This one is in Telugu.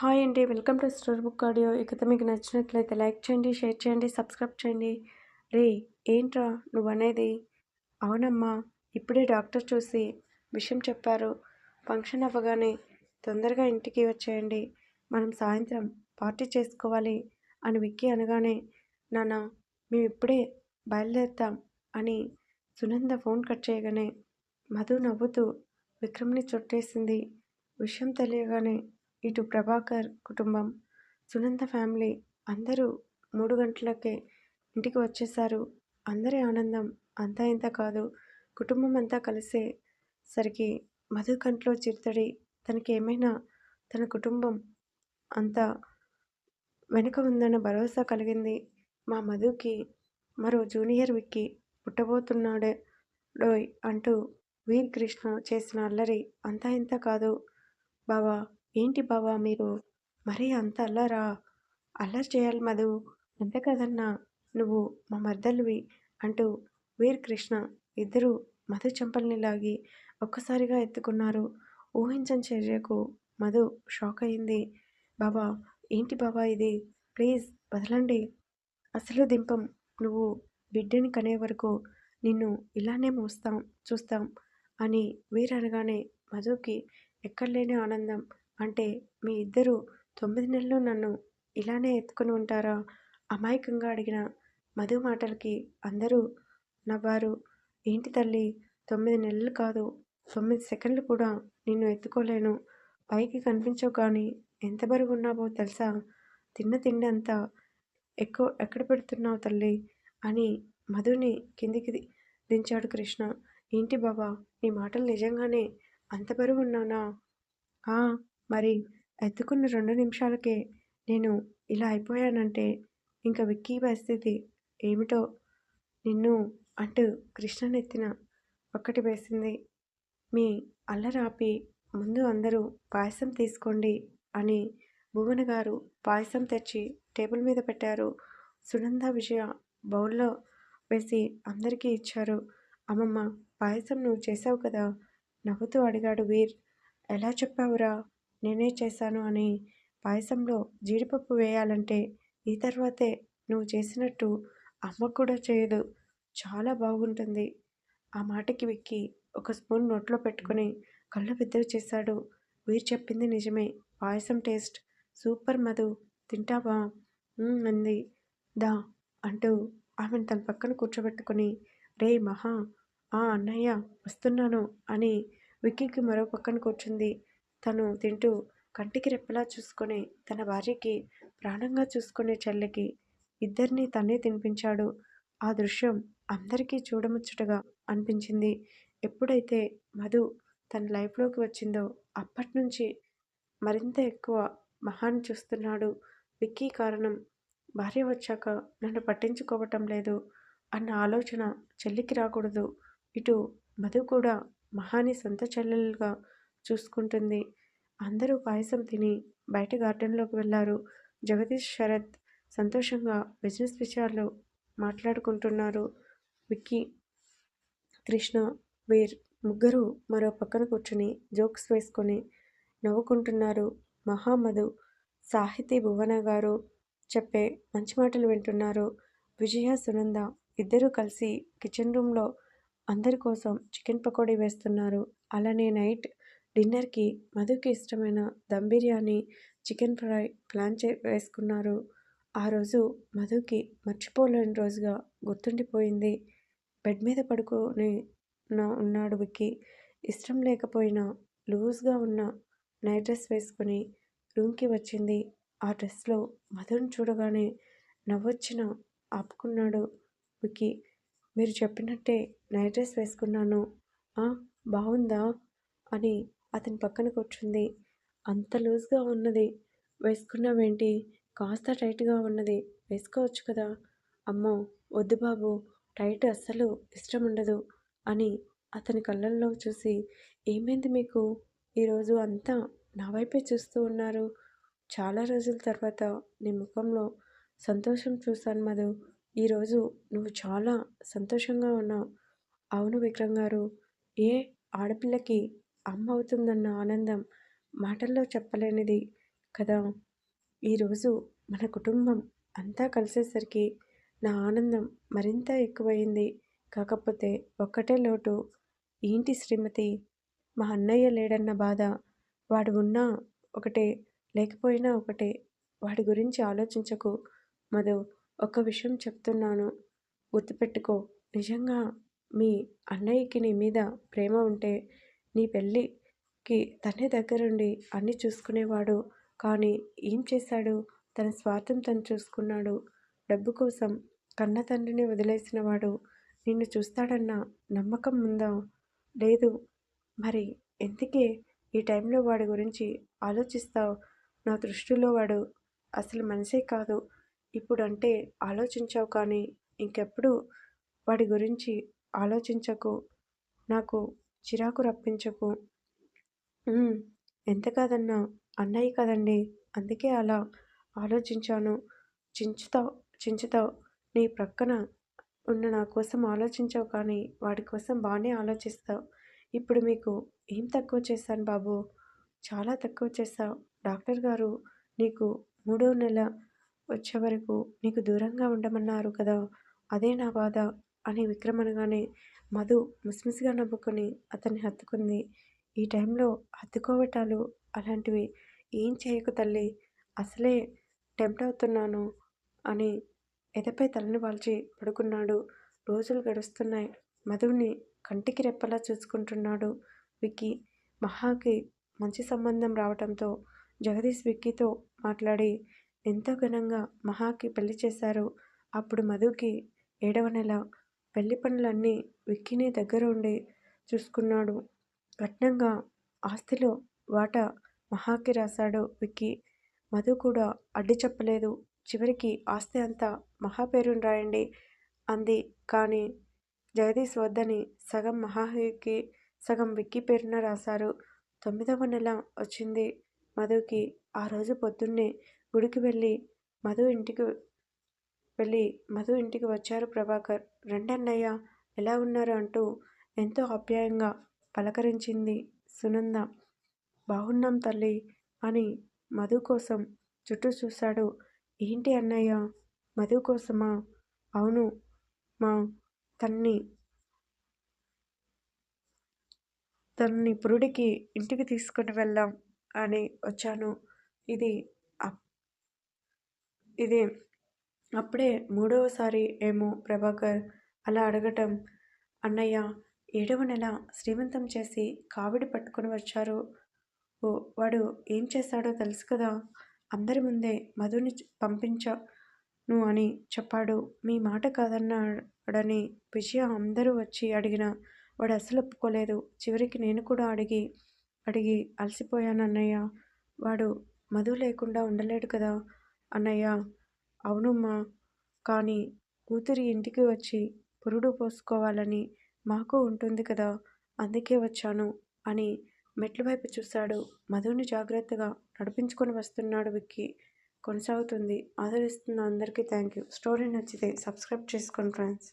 హాయ్ అండి. Welcome to story book audio. ఇకతో మీకు నచ్చినట్లయితే లైక్ చేయండి షేర్ చేయండి సబ్స్క్రైబ్ చేయండి. రే ఏంట్రా నువ్వు అనేది అవునమ్మా ఇప్పుడే డాక్టర్ చూసి విషయం చెప్పారు. ఫంక్షన్ అవ్వగానే తొందరగా ఇంటికి వచ్చేయండి. మనం సాయంత్రం పార్టీ చేసుకోవాలి అని విక్కి అనగానే నాన్న మేము ఇప్పుడే బయలుదేరుతాం అని సునంద ఫోన్ కట్ చేయగానే మధు నవ్వుతూ విక్రమ్ని చుట్టేసింది. విషయం తెలియగానే ఇటు ప్రభాకర్ కుటుంబం సునంద ఫ్యామిలీ అందరూ మూడు గంటలకే ఇంటికి వచ్చేసారు అందరి ఆనందం అంతా ఇంత కాదు. కుటుంబం అంతా కలిసే సరికి మధు కంట్లో చిరుతడి తనకి ఏమైనా తన కుటుంబం అంతా వెనుక ఉందన్న భరోసా కలిగింది. మా మధుకి మరో జూనియర్ విక్కి పుట్టబోతున్నాడే డోయ్ అంటూ వీర్ కృష్ణ చేసిన అల్లరి అంతా ఇంత కాదు. బావా ఏంటి బావా మీరు? మరీ అంత అల్లరా? అల్లరి చేయాలి మధు. అంతే కదన్నా? నువ్వు మా మర్దలువి అంటూ వీర్ కృష్ణ ఇద్దరు మధు చెంపల్ని లాగి ఒక్కసారిగా ఎత్తుకున్నారు. ఊహించని చర్యకు మధు షాక్ అయింది. బాబా ఏంటి బాబా ఇది? ప్లీజ్ వదలండి. అసలు దింపం. నువ్వు బిడ్డని కనే వరకు నిన్ను ఇలానే మోస్తాం చూస్తాం అని వీరనగానే మధుకి ఎక్కడలేని ఆనందం. అంటే మీ ఇద్దరు తొమ్మిది నెలలు నన్ను ఇలానే ఎత్తుకుని ఉంటారా? అమాయకంగా అడిగిన మధు మాటలకి అందరూ నవ్వారు. ఏంటి తల్లి తొమ్మిది నెలలు కాదు తొమ్మిది సెకండ్లు కూడా నిన్ను ఎత్తుకోలేను. పైకి కనిపించవు కానీ ఎంత బరువు ఉన్నావో తెలుసా? తిన్న తిండి అంతా ఎక్కువ ఎక్కడ పెడుతున్నావు తల్లి? అని మధుని కిందికి దించాడు కృష్ణ. ఏంటి బాబా నీ మాటలు నిజంగానే అంత బరువు ఉన్నానా మరి ఎత్తుకున్న రెండు నిమిషాలకే నేను ఇలా అయిపోయానంటే ఇంకా విక్కీ పరిస్థితి ఏమిటో నిన్ను అంటూ కృష్ణనెత్తిన ఒక్కటి వేసింది. మీ అల్లరాపి ముందు అందరూ పాయసం తీసుకోండి అని భువన గారు పాయసం తెచ్చి టేబుల్ మీద పెట్టారు. సునంద విజయ బౌల్లో వేసి అందరికీ ఇచ్చారు. అమ్మమ్మ పాయసం నువ్వు చేసావు కదా? నవ్వుతూ అడిగాడు వీర్. ఎలా చెప్పావురా? నేనే చేశాను అని పాయసంలో జీడిపప్పు వేయాలంటే ఈ తర్వాతే నువ్వు చేసినట్టు అమ్మ కూడా చేయదు. చాలా బాగుంటుంది. ఆ మాటకి విక్కి ఒక స్పూన్ నోట్లో పెట్టుకొని కళ్ళు పెద్దవి చేశాడు. వీరు చెప్పింది నిజమే. పాయసం టేస్ట్ సూపర్ మధు. తింటావా? అంది. దా అంటూ ఆమెను తన పక్కన కూర్చోబెట్టుకుని రే మహా ఆ అన్నయ్య వస్తున్నాను అని విక్కీకి మరో పక్కన కూర్చుంది. తను తింటూ కంటికి రెప్పలా చూసుకొని తన భార్యకి ప్రాణంగా చూసుకునే చెల్లికి ఇద్దరిని తనే తినిపించాడు. ఆ దృశ్యం అందరికీ చూడముచ్చటగా అనిపించింది. ఎప్పుడైతే మధు తన లైఫ్లోకి వచ్చిందో అప్పటి నుంచి మరింత ఎక్కువ మహాన్ని చూస్తున్నాడు. విక్కీ కారణం భార్య వచ్చాక నన్ను పట్టించుకోవటం లేదు అన్న ఆలోచన చెల్లికి రాకూడదు. ఇటు మధు కూడా మహాని సొంత చెల్లెలుగా చూసుకుంటుంది. అందరూ పాయసం తిని బయట గార్డెన్లోకి వెళ్ళారు జగదీష్ శరత్ సంతోషంగా బిజినెస్ విషయాలు మాట్లాడుకుంటున్నారు. విక్కీ కృష్ణ వీర్ ముగ్గురు మరో పక్కన కూర్చుని జోక్స్ వేసుకొని నవ్వుకుంటున్నారు. మహామధు సాహితీ భువన గారు చెప్పే మంచి మాటలు వింటున్నారు. విజయ సునంద ఇద్దరూ కలిసి కిచెన్ రూమ్లో అందరి కోసం చికెన్ పకోడీ వేస్తున్నారు. అలానే నైట్ డిన్నర్కి మధుకి ఇష్టమైన dum biryani chicken fry plan చే వేసుకున్నారు. ఆ రోజు మధుకి మర్చిపోలేని రోజుగా గుర్తుండిపోయింది. బెడ్ మీద పడుకొని ఉన్నాడు విక్కీ. ఇష్టం లేకపోయినా లూజ్గా ఉన్న నైట్ డ్రెస్ వేసుకుని రూమ్కి వచ్చింది. ఆ డ్రెస్లో మధుని చూడగానే నవ్వొచ్చిన ఆపుకున్నాడు వికి మీరు చెప్పినట్టే నైట్ డ్రెస్ వేసుకున్నాను. బాగుందా అని అతని పక్కన కూర్చుంది. అంత లూజ్గా ఉన్నది. వేసుకున్నావేంటి? కాస్త టైట్గా ఉన్నది. వేసుకోవచ్చు కదా. అమ్మో వద్దు బాబు టైట్ అస్సలు ఇష్టం ఉండదు అని అతని కళ్ళల్లో చూసి ఏమైంది మీకు? ఈరోజు అంతా నా వైపే చూస్తూ ఉన్నారు. చాలా రోజుల తర్వాత నీ ముఖంలో సంతోషం చూశాను మధు. ఈరోజు నువ్వు చాలా సంతోషంగా ఉన్నావు. అవును విక్రమ్ గారు. ఏ ఆడపిల్లకి అమ్మ అవుతుందన్న ఆనందం మాటల్లో చెప్పలేనిది కదా. ఈరోజు మన కుటుంబం అంతా కలిసేసరికి నా ఆనందం మరింత ఎక్కువయింది. కాకపోతే ఒక్కటే లోటు ఏంటి శ్రీమతి? మా అన్నయ్య లేడన్న బాధ. వాడు ఉన్నా ఒకటే లేకపోయినా ఒకటే. వాడి గురించి ఆలోచించకు. మధు ఒక విషయం చెప్తున్నాను. గుర్తుపెట్టుకో. నిజంగా మీ అన్నయ్యకి నీ మీద ప్రేమ ఉంటే నీ పెళ్ళికి తనే దగ్గరుండి అన్నీ చూసుకునేవాడు. కానీ ఏం చేశాడు? తన స్వార్థం తను చూసుకున్నాడు. డబ్బు కోసం కన్న తండ్రిని వదిలేసినవాడు. నిన్ను చూస్తాడన్న నమ్మకం ఉందా? లేదు. మరి ఎందుకే ఈ టైంలో వాడి గురించి ఆలోచిస్తావు? నా దృష్టిలో వాడు అసలు మనిషే కాదు. ఇప్పుడంటే ఆలోచించావు కానీ ఇంకెప్పుడు వాడి గురించి ఆలోచించకు. నాకు చిరాకు రప్పించకు. ఎంత కాదన్నా అన్నయ్య కదండి. అందుకే అలా ఆలోచించాను. చించుతావు చించుతావు. నీ ప్రక్కన ఉన్న నా కోసం ఆలోచించావు కానీ వాడి కోసం బాగానే ఆలోచిస్తావు. ఇప్పుడు మీకు ఏం తక్కువ చేశాను బాబు? చాలా తక్కువ చేస్తావు డాక్టర్ గారు నీకు మూడో నెల వచ్చే వరకు నీకు దూరంగా ఉండమన్నారు కదా అదే నా బాధ. అని విక్రమనగానే మధు ముసిముసిగా నవ్వుకొని అతన్ని హత్తుకుంది. ఈ టైంలో హత్తుకోవటాలు అలాంటివి ఏం చేయకు తల్లి అసలే టెంప్ట్ అవుతున్నాను అని ఎదపై తలని వాల్చి పడుకున్నాడు. రోజులు గడుస్తున్నాయి. మధుని కంటికి రెప్పలా చూసుకుంటున్నాడు విక్కీ. మహాకి మంచి సంబంధం రావడంతో జగదీష్ విక్కీతో మాట్లాడి ఎంతో ఘనంగా మహాకి పెళ్ళి చేశారు. అప్పుడు మధుకి ఏడవ నెల. పెళ్ళి పనులన్నీ విక్కీని దగ్గర ఉండి చూసుకున్నాడు. కట్నంగా ఆస్తిలో వాటా మహాకి రాశాడు విక్కీ. మధు కూడా అడ్డు చెప్పలేదు. చివరికి ఆస్తి అంతా మహా పేరుని రాయండి అంది. కానీ జగదీష్ వద్దని సగం మహాకి సగం విక్కీ పేరున రాశారు. తొమ్మిదవ నెల వచ్చింది. మధుకి ఆ రోజు పొద్దున్నే గుడికి వెళ్ళి మధు ఇంటికి వెళ్ళి మధు ఇంటికి వచ్చారు ప్రభాకర్. రెండన్నయ్య ఎలా ఉన్నారు? అంటూ ఎంతో ఆప్యాయంగా పలకరించింది సునంద. బాగున్నాం తల్లి అని మధు కోసం చుట్టూ చూశాడు ఏంటి అన్నయ్య మధు కోసమా? అవును మా తన్ని తనని పురుడికి ఇంటికి తీసుకుని వెళ్ళాం అని వచ్చాను. ఇది ఇది అప్పుడే మూడవసారి ఏమో ప్రభాకర్ అలా అడగటం అన్నయ్య ఏడవ నెల శ్రీమంతం చేసి కావిడి పట్టుకొని వచ్చారు. ఓ వాడు ఏం చేశాడో తెలుసు కదా. అందరి ముందే మధుని పంపించను అని చెప్పాడు. మీ మాట కాదన్నాడని విజయ అందరూ వచ్చి అడిగిన వాడు అసలు ఒప్పుకోలేదు. చివరికి నేను కూడా అడిగి అడిగి అలసిపోయాను అన్నయ్య వాడు మధు లేకుండా ఉండలేడు కదా. అన్నయ్య అవునమ్మా. కానీ కూతురి ఇంటికి వచ్చి పురుడు పోసుకోవాలని మాకు ఉంటుంది కదా అందుకే వచ్చాను అని మెట్ల వైపు చూశాడు. మధుని జాగ్రత్తగా నడిపించుకొని వస్తున్నాడు విక్కీ. కొనసాగుతుంది. ఆదరిస్తున్న అందరికీ థ్యాంక్ యూ స్టోరీ నచ్చితే సబ్స్క్రైబ్ చేసుకోండి ఫ్రెండ్స్.